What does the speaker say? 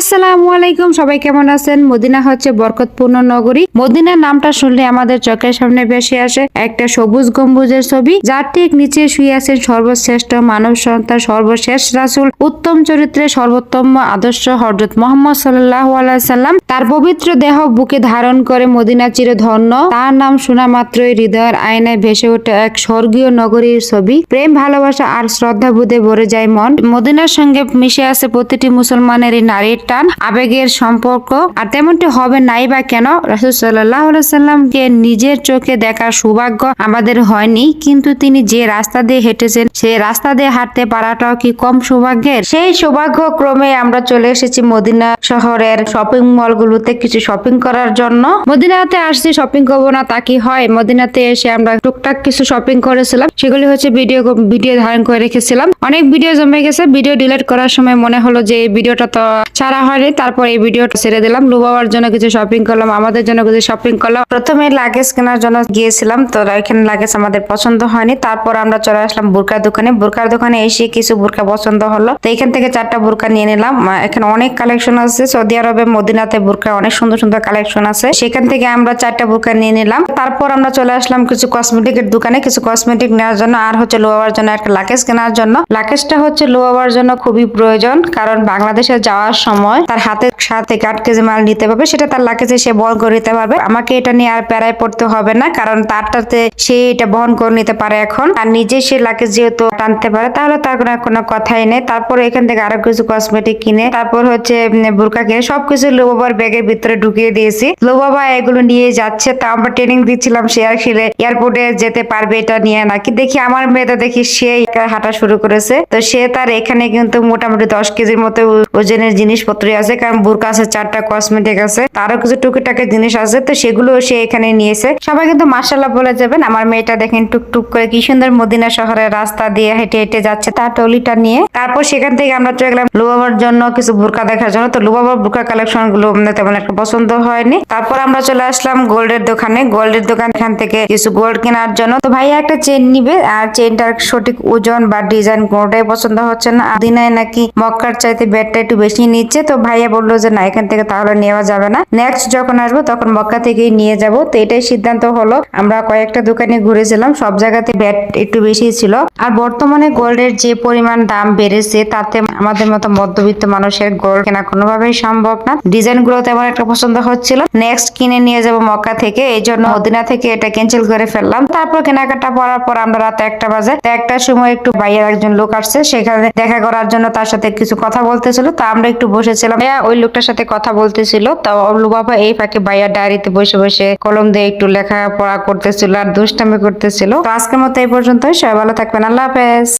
আসসালামু আলাইকুম, সবাই কেমন আছেন? মদিনা হচ্ছে বরকতপূর্ণ নগরী। মদিনার নামটা শুনলে আমাদের চোখের সামনে ভেসে আসে একটা সবুজ গম্বুজের ছবি। যার ঠিক নিচে শুয়ে আছেন সর্বশ্রেষ্ঠ মানব সন্তান, সর্বশেষ রাসূল, উত্তম চরিত্রে সর্বোত্তম আদর্শ হজরত মোহাম্মদ সাল্লাহ সাল্লাম। তার পবিত্র দেহ বুকে ধারণ করে মদিনা চির ধন্য তার নাম শোনা মাত্রই হৃদয়ের আয়নায় ভেসে ওঠে এক স্বর্গীয় নগরীর ছবি। প্রেম, ভালোবাসা আর শ্রদ্ধা বুধে ভরে যায় মন। মদিনার সঙ্গে মিশে আছে প্রতিটি মুসলমানের এই নারীর টান আবেগের সম্পর্ক, আর তেমনটি হবে নাই বা কেন, রাসুল সাল্লাহ সাল্লামকে নিজের চোখে দেখার সৌভাগ্য আমাদের হয়নি, কিন্তু তিনি যে রাস্তা দিয়ে হেঁটেছেন, সেই রাস্তা দিয়ে হাঁটতে পারাটাও কি কম সৌভাগ্যের? সেই সৌভাগ্য ক্রমে আমরা চলে এসেছি মদিনা শহরের শপিং মল গুলোতে কিছু শপিং করার জন্য। মদিনাতে আসছি শপিং করব না, তা কি হয়? মদিনাতে এসে আমরা টুকটাক কিছু শপিং করেছিলাম, সেগুলি হচ্ছে ভিডিও ভিডিও ধারণ করে রেখেছিলাম। অনেক ভিডিও জমে গেছে ভিডিও ডিলিট করার সময় মনে হলো যে এই ভিডিওটা তো ছাড়া হয়নি, তারপর এই ভিডিওটা ছেড়ে দিলাম। লুবাবার জন্য কিছু শপিং করলাম, আমাদের জন্য কিছু শপিং করলাম। প্রথমে লাগেজ কেনার জন্য গিয়েছিলাম, তো এখানে লাগেজ আমাদের পছন্দ হয়নি। তারপর আমরা চলে আসলাম বোরকার দোকানে। বোরকার দোকানে এসে কিছু বোরকা পছন্দ হলো। তো এখান থেকে চারটা বোরকা নিয়ে নিলাম। এখানে অনেক কালেকশন আছে। সৌদি আরবে, মদিনাতে বোরকা অনেক সুন্দর সুন্দর কালেকশন আছে। সেখান থেকে আমরা চারটা বোরকা নিয়ে নিলাম। তারপর আমরা চলে আসলাম কিছু কসমেটিকের দোকানে, কিছু কসমেটিক নেওয়ার জন্য আর হচ্ছে লোয়াবার জন্য একটা লাকেজ কেনার জন্য। লাকেজটা হচ্ছে লোয়াবার জন্য খুবই প্রয়োজন, কারণ বাংলাদেশে যাওয়ার সময় তার হাতে সাত থেকে আট কেজি মাল নিতে পারবে, সেটা তার লাকেজে সে বহন করে নিতে পারবে। আমাকে এটা নিয়ে আর প্যারায় পড়তে হবে না, কারণ তারটাতে সে এটা বহন করে নিতে পারে এখন। আর নিজে সে লাকেজ যেহেতু টানতে পারে, তাহলে তার কোনো কথাই নেই। তারপর এখান থেকে আরও কিছু কসমেটিক কিনে, তারপর হচ্ছে বোরকা কিনে, সবকিছু লোবাবার ব্যাগের ভিতরে ঢুকিয়ে দিয়েছি। লোবাবা এগুলো নিয়ে যাচ্ছে, তা আমরা ট্রেনিং দিচ্ছিলাম সে আর খেলে এয়ারপোর্টে যেতে পারবে এটা নিয়ে নাকি দেখি আমার মেয়েটা দেখি সে হাঁটা শুরু করেছে। তো সে তার এখানে কিন্তু মোটামুটি দশ কেজির মতো ওজনের ওজনের জিনিসপত্রই আছে, কারণ বোরকা আছে, চারটা কসমেটিক আছে, তারও কিছু টুকিটাকি জিনিস আছে, তো সেগুলো সে এখানে নিয়েছে। সবাই কিন্তু মার্শাল্লাহ বলে যাবেন, আমার মেয়েটা দেখেন টুকটুক করে কি সুন্দর মদিনা শহরের রাস্তা দিয়ে হেঁটে হেঁটে যাচ্ছে তার টলিটা নিয়ে। তারপর সেখান থেকে আমরা চলে গেলাম লুবাবার জন্য কিছু বোরকা দেখার জন্য। তো লুবাবার বোরকা কালেকশনগুলো তেমন একটা পছন্দ হয়নি। তারপর আমরা চলে আসলাম গোল্ডের দোকানে। গোল্ডের দোকান এখান থেকে কিছু গোল্ড কেনার জন্য। তো ভাইয়া একটা চেন নিবে, আর চেনটার সঠিক ওজন বা ডিজাইন কোনোটাই পছন্দ হচ্ছে না। দিনায় নাকি মক্কার চাইতে ব্যাটটা একটু বেশি নিচ্ছে তো ভাইয়া বলল যে, না, এখান থেকে তাহলে নেওয়া যাবে না। নেক্সট যখন আসব, তখন মক্কা থেকেই নিয়ে যাব। তো এটাই সিদ্ধান্ত হলো। আমরা কয়েকটা দোকানে ঘুরেছিলাম। সব জায়গাতে ব্যাট একটু বেশি ছিল। আর বর্তমানে গোল্ডের যে পরিমাণ দাম বেড়েছে, তাতে আমাদের মতো মধ্যবিত্ত মানুষের গোল্ড কেনা কোনোভাবেই সম্ভব না। ডিজাইনগুলো তেমন একটা পছন্দ হচ্ছিল। নেক্সট কিনে নিয়ে যাব মক্কা থেকে, এই জন্য মদিনা থেকে এটা ক্যান্সেল করে ফেললাম। তারপর কেনাকাটা করার পর আমরা রাত একটা বাজে তো একটার সময় একটু বাইরের একজন লোক আসছে, সেখানে দেখা করার জন্য তার সাথে কিছু কথা বলতেছিল। তো আমরা একটু বসেছিলাম। ওই লোকটার সাথে কথা বলতেছিল। তো অবলু বাবা এই ফাঁকে ভাইয়া ডায়েরিতে বসে বসে কলম দিয়ে একটু লেখাপড়া করতেছিল আর দুষ্টামি করতেছিল। আজকের মতো এই পর্যন্ত সবাই ভালো থাকবেন। আল্লাহ হাফেজ।